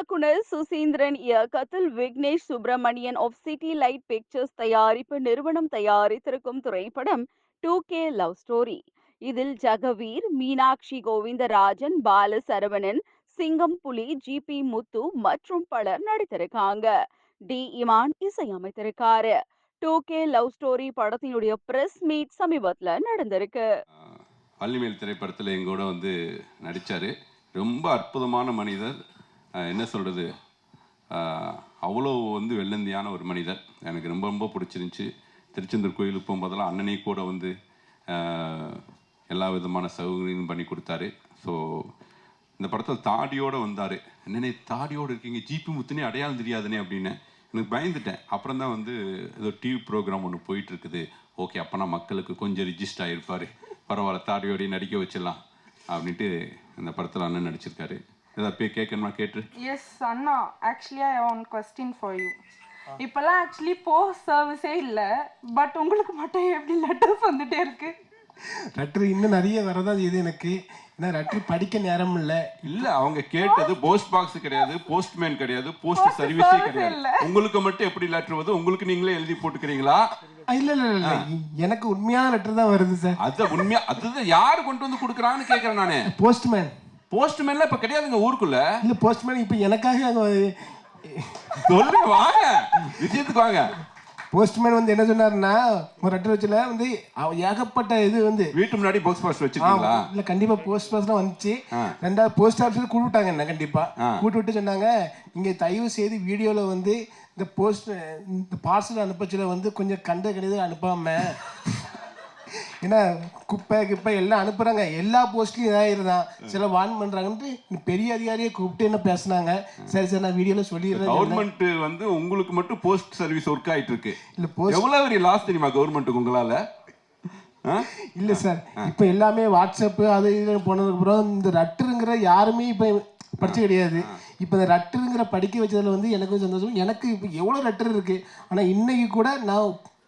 இயக்குனர் சுசீந்திரன் இயக்கத்தில் Vignesh Subramanian of City Light Pictures தயாரிப்பு நிறுவனம் தயாரித்திருக்கும் திரைப்படம் டூ கே லவ் ஸ்டோரி இதில் ஜெகவீர் மீனாட்சி கோவிந்தராஜன் பால சரவணன் சிங்கம் புலி ஜி பி முத்து மற்றும் பலர் நடித்திருக்காங்க. டி இமான் இசையமைத்திருக்காரு. டூ கே லவ் ஸ்டோரி படத்தினுடைய பிரஸ் மீட் சமீபத்தில் நடந்திருக்கு. பள்ளிமேல் திரைப்படத்தில் எங்கூட வந்து நடித்தார் ரொம்ப அற்புதமான மனிதர். என்ன சொல்கிறது அவ்வளோ வந்து வெள்ளந்தியான ஒரு மனிதர். எனக்கு ரொம்ப ரொம்ப பிடிச்சிருந்துச்சி. திருச்செந்தூர் கோயிலுக்கு போகும்போதெல்லாம் அண்ணனே கூட வந்து எல்லா விதமான சௌகரியமும் பண்ணி கொடுத்தாரு. ஸோ இந்த படத்தில் தாடியோடு வந்தார். என்னென்ன தாடியோடு இருக்கீங்க. ஜிபி முத்துனே அடையாளம் தெரியாதுனே அப்படின்னு எனக்கு பயந்துட்டேன். அப்புறம் தான் வந்து ஏதோ டிவி ப்ரோக்ராம் ஒன்று போயிட்டுருக்குது. ஓகே அப்போனா மக்களுக்கு கொஞ்சம் ரிஜிஸ்டர் ஆகிருப்பார் பரவாயில்ல தாடியோடய நடிக்க வச்சிடலாம். அப்படின்ட்டு இந்த படத்தில் அண்ணன் நடிச்சிருக்காரு. ஏதாவது போய் கேட்கணுமா கேட்டு? Yes Anna. Actually I one question for you இப்போல்லாம் ஆக்சுவலி போஸ்ட் சர்வீஸே இல்லை பட் உங்களுக்கு மட்டும் எப்படி லெட்டர்ஸ் வந்துட்டே இருக்கு? லெட்ரு இன்னும் நிறைய வரதான் செய்யுது எனக்கு. ஏன்னா லெட்ரு படிக்க நேரம் இல்லை. இல்ல அவங்க கேட்டது போஸ்ட் பாக்ஸ் கிடையாது போஸ்ட்மேன் கிடையாது போஸ்ட் சர்வீஸே கிடையாது. உங்களுக்கு மட்டும் எப்படி லெட்டர் வருது? உங்களுக்கு நீங்களே எழுதி போட்டுக்கிறீங்களா? இல்லை இல்லை இல்லை எனக்கு உண்மையான லெட்டர் தான் வருது சார் அது உண்மையா அதுதான் யாரு கொண்டு வந்து கொடுக்குறாங்கன்னு கேட்கறேன் நானு. போஸ்ட்மேன் போஸ்ட்மேன்லாம் இப்ப கிடையாதுங்க ஊருக்குள்ள. இல்லை போஸ்ட்மேன் இப்போ எனக்காக அங்கே சொல்லுங்க வாங்க. விஷயத்துக்கு வாங்க. போஸ்ட்மேன் வந்து என்ன சொன்னாருன்னா ஒரு லெட்டர் வச்சுல வந்து அவ- ஏகப்பட்ட இது வந்து வீட்டு முன்னாடி போஸ்ட் பாக்ஸ் வச்சிருக்கீங்களா? இல்ல கண்டிப்பா போஸ்ட் பாஸ் தான் வந்துச்சு. ரெண்டாவது போஸ்ட் ஆஃபீஸ் கூப்பிட்டாங்க என்ன கண்டிப்பா. கூப்பிட்டு விட்டு சொன்னாங்க நீங்க தயவு செய்து வீடியோல வந்து இந்த போஸ்ட் இந்த பார்சல் அனுப்பச்சுல வந்து கொஞ்சம் கண்ட கிடையாது அனுப்பாம ஏன்னா குப்பை கிப்பை எல்லாம் அனுப்புறாங்க. எல்லா போஸ்ட்லயும் இதாயிருந்தான் சில வான் பண்றாங்கன்ட்டு பெரிய அதிகாரியை கூப்பிட்டு என்ன பேசுனாங்க? சரி சரி நான் வீடியோல சொல்லிடுறேன். கவர்மெண்ட் வந்து உங்களுக்கு மட்டும் போஸ்ட் சர்வீஸ் ஒர்க் ஆயிட்டு இருக்கு இல்ல போஸ்ட் எவ்வளவு பெரிய லாஸ் தெரியுமா கவர்மெண்ட்டுக்கு உங்களால? இல்ல சார். இப்போ எல்லாமே வாட்ஸ்அப் அது இது போனதுக்கு அப்புறம் இந்த ரட்டுங்கிற யாருமே இப்போ படிச்சு கிடையாது. இப்போ இந்த ரட்டுங்கிற படிக்க வச்சதுல வந்து எனக்கு சந்தோஷம். எனக்கு இப்போ எவ்வளோ லெட்டர் இருக்கு. ஆனா இன்னைக்கு கூட நான்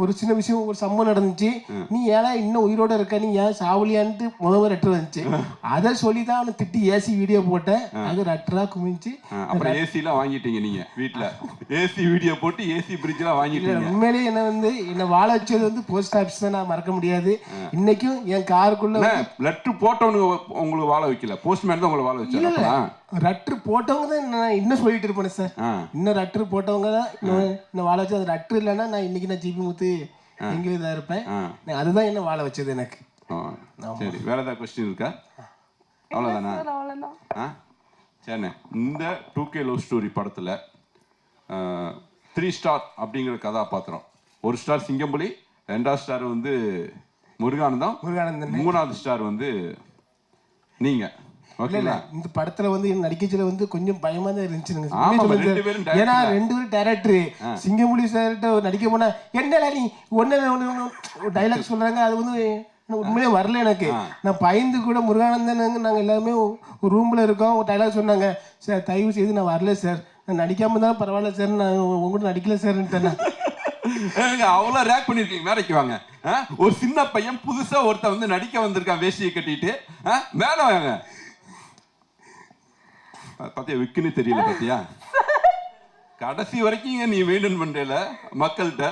ஒரு சின்ன விஷயம் ஒரு சம்பவம் நடந்துச்சு. நீ ஏன்னா இன்னும் உயிரோட இருக்க? நீ ஏன் சாவலியான்ட்டு முத முத ரெட்டு வந்துச்சு. அதை சொல்லி தான் அவனை திட்டி ஏசி வீடியோ போட்டேன். அது ரெட்டரா குமிச்சு ஆ, அப்புறம் ஏசி எல்லாம் வாங்கிட்டீங்க நீங்க வீட்ல. ஏசி வீடியோ போட்டு ஏசி பிரிட்ஜ் எல்லாம் வாங்கிட்டீங்க உண்மையிலேயே என்ன வந்து என்ன வாழ வச்சது வந்து போஸ்ட் ஆஃபீஸ் தான் நான் மறக்க முடியாது. இன்னைக்கும் என் காருக்குள்ள லெட்டர் போட்டவனுங்க உங்களுக்கு வாழ வைக்கல. போஸ்ட்மேன் தான் உங்களை வாழ வச்சாரா ரட்ரு போட்டவங்க தான் நான் இன்னும் சொல்லிட்டு இருப்பேன் சார். ஆ. இன்னும் ரட்ரு போட்டவங்க தான் இன்னும் இன்னும் வாழ வச்சு அது ரட்ரு இல்லைன்னா நான் இன்னைக்கு நான் ஜிபி முத்து எங்கே இதாக இருப்பேன். அதுதான் என்ன வாழ வச்சது எனக்கு. ஆ, சரி வேற ஏதாவது கொஸ்டின் இருக்கா? அவ்வளோதானா ஆ? சரிண்ணே இந்த டூ கே லவ் ஸ்டோரி படத்தில் த்ரீ ஸ்டார் அப்படிங்கிற கதாபாத்திரம். ஒரு ஸ்டார் சிங்கம்புலி ரெண்டாவது ஸ்டார் வந்து முருகானந்தம் முருகானந்தன். மூணாவது ஸ்டார் வந்து நீங்க. இல்ல இந்த படத்துல வந்து நடிக்கச்சுல வந்து கொஞ்சம் பயமா தான் உண்மையை சார். director ஏன்னா. ரெண்டு பேரும் டேரக்டர் சிங்கமுடி சார்கிட்ட நடிக்க போனா என்னடா நீ ஒன்னு டைலாக் சொல்றாங்க அது வந்து உண்மையிலே வரல எனக்கு. நான் பயந்து கூட முருகானந்தன் நாங்க எல்லாமே ஒரு ரூம்ல இருக்கோம் ஒரு டைலாக் சொன்னாங்க. சார் தயவு செய்து நான் வரல சார் நான் நடிக்காம தான் பரவாயில்ல சார் நான் உங்ககிட்ட நடிக்கல சார்ன்ட்டேன் ஏங்க, அவ்வளவு ரேக் பண்ணிருக்கீங்க வேலைக்கு வாங்க? ஒரு சின்ன பையன் புதுசா ஒருத்தன் வந்து நடிக்க வந்திருக்கான் வேஷ்டியை கட்டிட்டு? மேல வாங்க. பாத்தியா விக்குன்னு தெரியல பாத்தியா? கடைசி வரைக்கும் நீ மெயின்டைன் பண்றல மக்கள்கிட்ட.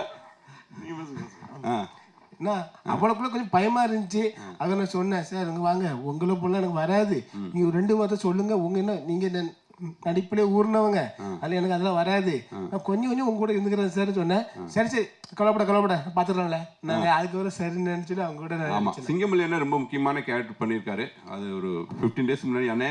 என்ன? அவ்வளோக்குள்ள கொஞ்சம் பயமா இருந்துச்சு. அதை நான் சொன்னேன் சார் இங்க வாங்க. உங்களை போல எனக்கு வராது. நீங்க ஒரு ரெண்டு வார்த்தை சொல்லுங்க. உங்க என்ன நீங்க என்ன நடிப்பிலே ஊர்னவங்க. அதில் எனக்கு அதெல்லாம் வராது. நான் கொஞ்சம் கொஞ்சம் உங்க கூட இருந்துக்கிறேன் சார் சொன்னேன். சரி சரி. கவலைப்பட கவலைப்பட. பார்த்துக்கலாம்ல நாங்கள் அதுக்கு ஒரு சரின்னு நினச்சிட்டு அவங்க கூட சிங்கமல்லி அண்ணன் ரொம்ப முக்கியமான கேரக்டர் பண்ணியிருக்காரு. அது ஒரு ஃபிஃப்டீன் டேஸ் முன்னாடி அண்ணே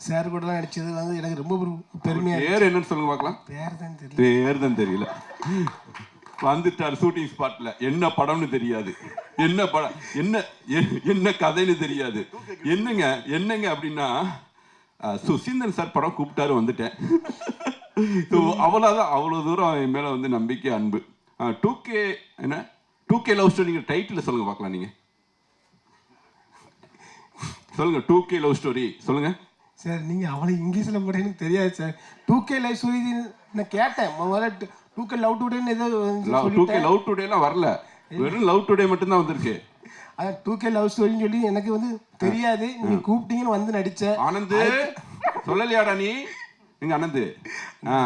சார் கூடலாம் நடிச்சது வந்து எனக்கு ரொம்ப ஒரு பெருமையாக பேர் என்னன்னு சொல்லுங்க பார்க்கலாம். பேர் தான் தெரியல. பேர் தான் தெரியல. வந்துட்டார் ஷூட்டிங் ஸ்பாட்ல என்ன படம்னு தெரியாது. என்ன படம் என்ன என்ன கதைன்னு தெரியாது. என்னங்க என்னங்க அப்படின்னா அஹ், சுசீந்திரன் சார் படம் கூப்பிட்டாரு வந்துட்டேன். So, அவ்வளவுதான். அவ்வளவு தூரம் என் மேல வந்து நம்பிக்கை அன்பு. டூ கே என்ன? Two K love story title சொல்லுங்க பார்க்கலாம் நீங்க. சொல்லுங்க டூ கே லவ் ஸ்டோரி சொல்லுங்க. சார் நீங்கள் அவ்வளோ இங்கிலீஷில் போட எனக்கு தெரியாது sir. Two K life story நான் கேட்டேன். முதல்ல டூ கே லவ் டுடேன்னு ஏதோ டூ கே லவ் டுடேலாம் வரல. வெறும் லவ் டுடே மட்டும்தான் வந்திருக்கு. அதான் டூ கே லவ் ஸ்டோரின்னு சொல்லி எனக்கு வந்து தெரியாது. நீங்கள் கூப்பிட்டீங்கன்னு வந்து நடித்தேன் ஆனந்து சொல்லலையாடா நீ? எங்க ஆனந்து? ஆ.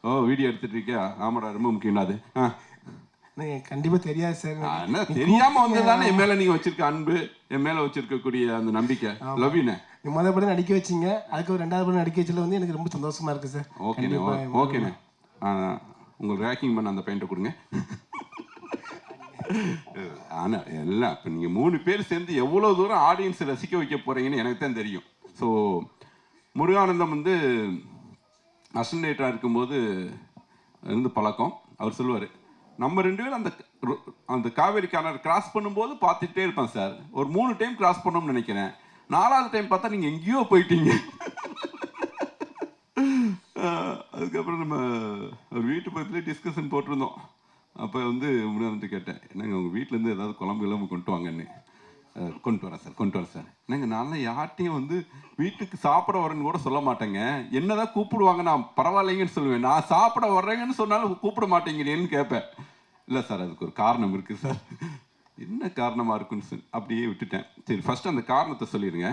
ஓ வீடியோ எடுத்துட்டு இருக்கியா? ஆமாடா ரொம்ப முக்கியம் அது. ஆ. எனக்கு கண்டிப்பாக தெரியாது சார். தெரியாம வந்ததானே என் மேல நீங்க வச்சிருக்க அன்பு என் மேல வச்சிருக்கக்கூடிய அந்த நம்பிக்கை. லவ் யூ நீ முதல் படம் நடிக்க வச்சீங்க. அதுக்கு ரெண்டாவது படம் நடிக்க வச்சதுல வந்து எனக்கு ரொம்ப சந்தோஷமா இருக்கு சார். ஓகேண்ணே ஓகேண்ணே ஆ, உங்களுக்கு ரேக்கிங் பண்ண அந்த பெயிண்ட்டை கொடுங்க. ஆனா எல்லாம் இப்போ நீங்க மூணு பேர் சேர்ந்து எவ்வளவு தூரம் ஆடியன்ஸ் ரசிக்க வைக்க போறீங்கன்னு எனக்கு தான் தெரியும். ஸோ முருகானந்தம் வந்து அசனேட்டராக இருக்கும்போது இருந்து பழக்கம். அவர் சொல்லுவார் நம்ம ரெண்டு பேரும் அந்த அந்த காவேரி கிணறு கிராஸ் பண்ணும்போது பார்த்துட்டே இருப்பேன் சார் ஒரு மூணு டைம் கிராஸ் பண்ணோம்னு நினைக்கிறேன். நாலாவது டைம் பார்த்தா நீங்கள் எங்கேயோ போயிட்டீங்க. அதுக்கப்புறம் நம்ம ஒரு வீட்டு பக்கத்துலேயே டிஸ்கஷன் போட்டிருந்தோம். அப்போ வந்து முன்னாடி கேட்டேன் என்னங்க உங்கள் வீட்டிலேருந்து ஏதாவது குழம்பு இல்லாமல் கொண்டு வாங்கன்னு. கொண்டு வரேன் சார் கொண்டு வரேன் சார். என்னங்க நான்லாம் யார்ட்டையும் வந்து வீட்டுக்கு சாப்பிட வரேன்னு கூட சொல்ல மாட்டேங்க. என்னதான் கூப்பிடுவாங்க நான் பரவாயில்லைங்கன்னு சொல்லுவேன். நான் சாப்பிட வர்றேங்கன்னு சொன்னாலும் கூப்பிட மாட்டேங்கிறேன்னு கேட்பேன். இல்லை சார் அதுக்கு ஒரு காரணம் இருக்குது சார். என்ன காரணமாக இருக்குன்னு சொல்லி அப்படியே விட்டுட்டேன். சரி ஃபஸ்ட்டு அந்த காரணத்தை சொல்லிடுங்க.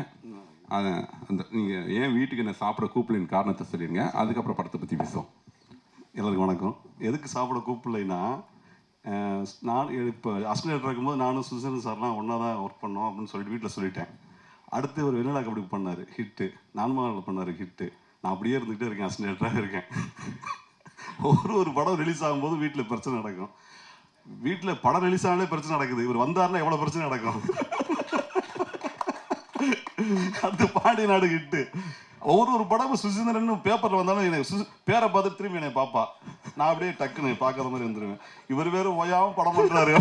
அதை அந்த நீங்கள் ஏன் வீட்டுக்கு என்ன சாப்பிட கூப்பிடலின்னு காரணத்தை சொல்லிடுங்க. அதுக்கப்புறம் படத்தை பற்றி பேசுவோம். எல்லாருக்கும் வணக்கம். எதுக்கு சாப்பிட கூப்பிடலைன்னா நான் இப்போ அஸ்லேட்டர் இருக்கும்போது நானும் சுசன் சார்லாம் ஒன்றா தான் ஒர்க் பண்ணோம் அப்படின்னு சொல்லிட்டு வீட்டில் சொல்லிட்டேன். அடுத்து ஒரு வெண்ணிலா கபடி பண்ணார் ஹிட்டு நான்மாவில் பண்ணார் ஹிட்டு நான் அப்படியே இருந்துகிட்டே இருக்கேன் அஸ்லேட்டராக இருக்கேன். ஒரு ஒரு படம் ரிலீஸ் ஆகும்போது வீட்டில் பிரச்சனை நடக்கும். வீட்டில் படம் ரிலீஸ் ஆனாலே பிரச்சனை நடக்குது. இவர் வந்தார்னா எவ்வளோ பிரச்சனை நடக்கும்? அடுத்து பாண்டிய நாடு ஹிட்டு ஒவ்வொரு ஒரு படமும் சுசீந்திரன் பேப்பர்ல வந்தாலும் எனக்கு பேரை பார்த்து திரும்பி என்னை பாப்பா நான் அப்படியே டக்குன்னு பார்க்குற மாதிரி வந்துருவேன் இவர் வேற ஓயாம படம் பண்றாரு.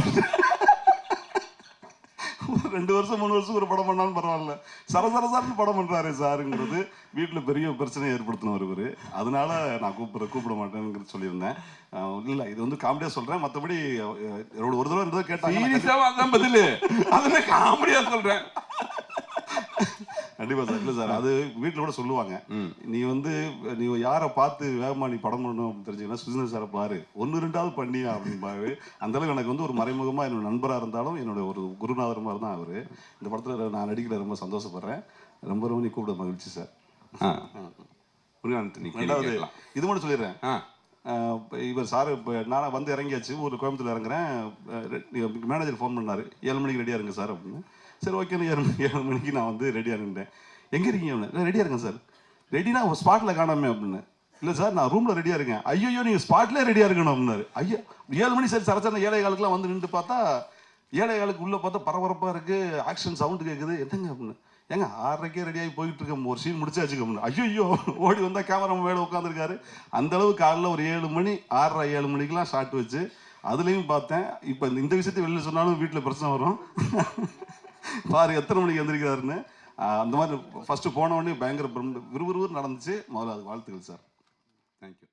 ரெண்டு வருஷம் மூணு வருஷம் ஒரு படம் பண்ணாலும் பரவாயில்ல. சரசரசார்னு படம் பண்றாரு சாருங்கிறது வீட்டில் பெரிய பிரச்சனையை ஏற்படுத்தினவர் இவர். அதனால நான் கூப்பிட கூப்பிட மாட்டேங்கிறது சொல்லியிருந்தேன். இல்லை இல்ல இது வந்து காமெடியா சொல்றேன். மற்றபடி ஒரு தடவை இருந்ததை கேட்டாங்க. நான் சீரியஸாக அதான் பதில். அதில் காமெடியாக சொல்கிறேன் கண்டிப்பா சார் இல்ல சார் அது வீட்ல கூட சொல்லுவாங்க. நீ வந்து நீ யாரை பார்த்து வேகமா நீ படம் பண்ணணும் அப்படின்னு தெரிஞ்சுக்கன்னா சுஜிந்தர் சாரை பாரு. ஒன்று ரெண்டாவது பண்ணியா அப்படின்பாரு அந்த அளவுக்கு எனக்கு வந்து ஒரு மறைமுகமா என்னோட நண்பரா இருந்தாலும் என்னோட ஒரு குருநாதர் மாதிரி தான் அவரு. இந்த படத்துல நான் நடிக்கிற ரொம்ப சந்தோஷப்படுறேன். ரொம்ப ரொம்ப நீ கூப்பிட மகிழ்ச்சி சார் ரெண்டாவது. இது மட்டும் சொல்லிடுறேன். இவர் சார் இப்போ நான் வந்து இறங்கியாச்சு ஒரு கோயம்புத்தூர் இறங்குறேன். மேனேஜர் ஃபோன் பண்ணாரு. ஏழு மணிக்கு ரெடியாக இருங்க சார் அப்படின்னு. சரி ஓகேன்னு ஏழு மணி ஏழு மணிக்கு நான் வந்து ரெடியாக இருந்தேன் எங்கே இருக்கீங்க அப்படின்னு ரெடியாக இருக்கேன் சார் ரெடினா ஸ்பாட்டில் காணாமே அப்படின்னு இல்லை சார் நான் ரூமில் ரெடியாக இருக்கேன். ஐயோ நீங்கள் ஸ்பாட்லேயே ரெடியாக இருக்கணும் அப்படின்னாரு. ஐயோ ஏழு மணி சரி சரச்சன ஏழை காலுக்குலாம் வந்து நின்று பார்த்தா ஏழை காலுக்கு உள்ளே பார்த்தா பரபரப்பாக இருக்குது ஆக்ஷன் சவுண்டு கேட்குது எதுங்க அப்படின்னு. ஏங்க ஆறரைக்கே ரெடியாகி போயிட்டு இருக்கோம் ஒரு சீன் முடிச்சாச்சு அப்படின்னு. ஐயோ ஓடி வந்தால் கேமரா மேலே உட்காந்துருக்காரு அந்த அளவு காலைல ஒரு ஏழு மணி ஆறரை ஏழு மணிக்கெல்லாம் ஷார்ட் வச்சு அதுலேயும் பார்த்தேன் இப்போ இந்த விஷயத்தை வெளியில் சொன்னாலும் வீட்டில் பிரச்சனை வரும். பாரு எத்தனை மணிக்கு வந்திருக்காருன்னு அந்த மாதிரி ஃபஸ்ட்டு போன பயங்கர பிரம்ம- விறுவிறுன்னு நடந்துச்சு. முதல்ல அது வாழ்த்துக்கள் சார் தேங்க்யூ